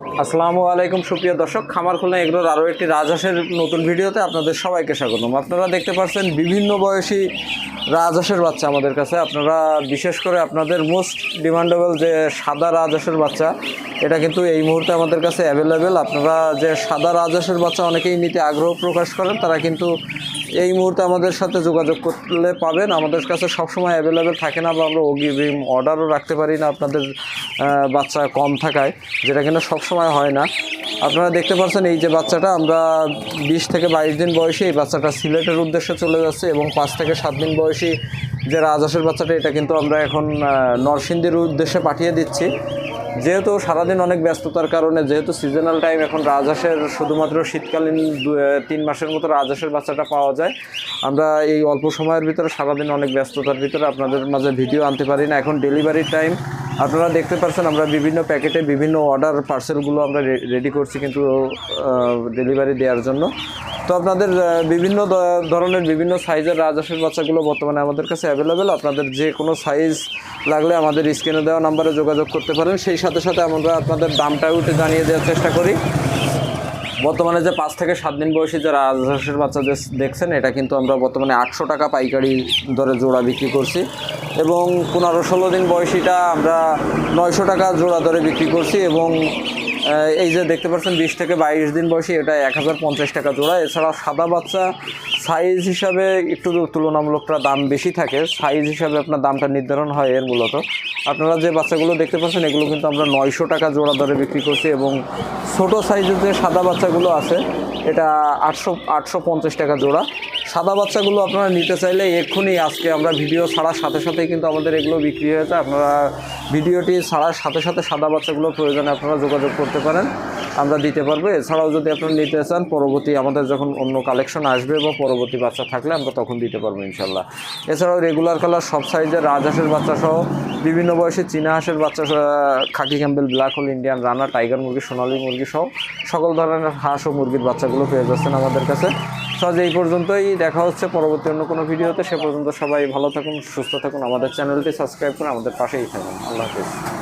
Bro. আসসালামু আলাইকুম, সুপ্রিয় দর্শক। খামার খুলনা এগুলোর আরও একটি রাজহাঁসের নতুন ভিডিওতে আপনাদের সবাইকে স্বাগতম। আপনারা দেখতে পাচ্ছেন বিভিন্ন বয়সী রাজহাঁসের বাচ্চা আমাদের কাছে। আপনারা বিশেষ করে আপনাদের মোস্ট ডিমান্ডেবল যে সাদা রাজহাঁসের বাচ্চা, এটা কিন্তু এই মুহূর্তে আমাদের কাছে অ্যাভেলেবেল আপনারা যে সাদা রাজহাঁসের বাচ্চা অনেকেই নিতে আগ্রহ প্রকাশ করেন, তারা কিন্তু এই মুহূর্তে আমাদের সাথে যোগাযোগ করলে পাবেন। আমাদের কাছে সবসময় অ্যাভেলেবেল থাকে না বা আমরা অগ্রিম অর্ডারও রাখতে পারি না আপনাদের বাচ্চা কম থাকায়, যেটা কিন্তু সবসময় হয় না। আপনারা দেখতে পাচ্ছেন এই যে বাচ্চাটা, আমরা বিশ থেকে বাইশ দিন বয়সী, এই বাচ্চাটা সিলেটের উদ্দেশ্যে চলে যাচ্ছে এবং পাঁচ থেকে সাত দিন বয়সী যে রাজহাঁসের বাচ্চাটা, এটা কিন্তু আমরা এখন নরসিংদীর উদ্দেশ্যে পাঠিয়ে দিচ্ছি। যেহেতু সারাদিন অনেক ব্যস্ততার কারণে, যেহেতু সিজনাল টাইম এখন রাজহাঁসের শুধুমাত্র শীতকালীন তিন মাসের মতো রাজহাঁসের বাচ্চাটা পাওয়া যায়। আমরা এই অল্প সময়ের ভিতরে সারাদিন অনেক ব্যস্ততার ভিতরে আপনাদের মাঝে ভিডিও আনতে পারি না। এখন ডেলিভারির টাইম আপনারা দেখতে পাচ্ছেন, আমরা বিভিন্ন প্যাকেটে বিভিন্ন অর্ডার পার্সেলগুলো আমরা রেডি করছি কিন্তু ডেলিভারি দেওয়ার জন্য। তো আপনাদের বিভিন্ন ধরনের বিভিন্ন সাইজের রাজহাঁসের বাচ্চাগুলো বর্তমানে আমাদের কাছে অ্যাভেলেবেল আপনাদের যে কোনো সাইজ লাগলে আমাদের স্ক্রিনে দেওয়া নাম্বারে যোগাযোগ করতে পারেন। সেই সাথে সাথে আমরা আপনাদের দামটা উঠে জানিয়ে দেওয়ার চেষ্টা করি। বর্তমানে যে পাঁচ থেকে সাত দিন বয়সী যে রাজহাঁসের বাচ্চা দেখ- দেখছেন, এটা কিন্তু আমরা বর্তমানে আটশো টাকা পাইকারি দরে জোড়া বিক্রি করছি এবং পনেরো ষোলো দিন বয়সীটা আমরা নয়শো টাকা জোড়া দরে বিক্রি করছি এবং এই যে দেখতে পাচ্ছেন, বিশ থেকে বাইশ দিন বয়সী, এটা এক হাজার পঞ্চাশ টাকা জোড়া। এছাড়া সাদা বাচ্চা সাইজ হিসাবে একটু তুলনামূলকটা দাম বেশি থাকে। সাইজ হিসাবে আপনার দামটা নির্ধারণ হয় এর মূলত। আপনারা যে বাচ্চাগুলো দেখতে পাচ্ছেন, এগুলো কিন্তু আমরা নয়শো টাকা জোড়া দরে বিক্রি করছি এবং ছোটো সাইজের যে সাদা বাচ্চাগুলো আছে, এটা আটশো আটশো পঞ্চাশ টাকা জোড়া। সাদা বাচ্চাগুলো আপনারা নিতে চাইলে এক্ষুনি আজকে আমরা ভিডিও ছাড়ার সাথে সাথেই কিন্তু আমাদের এগুলো বিক্রি হয়েছে আপনারা ভিডিওটি ছাড়ার সাথে সাথে সাদা বাচ্চাগুলো প্রয়োজনে আপনারা যোগাযোগ করতে পারেন, আমরা দিতে পারব। এছাড়াও যদি আপনারা নিতে চান, পরবর্তী আমাদের যখন অন্য কালেকশন আসবে বা পরবর্তী বাচ্চা থাকলে আমরা তখন দিতে পারব ইনশাল্লাহ এছাড়াও রেগুলার কালার সব সাইজের রাজহাঁসের বাচ্চা সহ বিভিন্ন বয়সে চীনা হাঁসের বাচ্চা khaki Campbell black hole Indian runner tiger মুরগি, সোনালী মুরগি সহ সকল ধরনের হাঁস ও মুরগির বাচ্চাগুলো পেয়ে যাচ্ছেন আমাদের কাছে। সহজ এই পর্যন্তই। দেখা হচ্ছে পরবর্তী অন্য কোনো ভিডিওতে। সে পর্যন্ত সবাই ভালো থাকুন, সুস্থ থাকুন। আমাদের চ্যানেলটি সাবস্ক্রাইব করে আমাদের পাশেই থাকুন। আল্লাহ হাফিজ।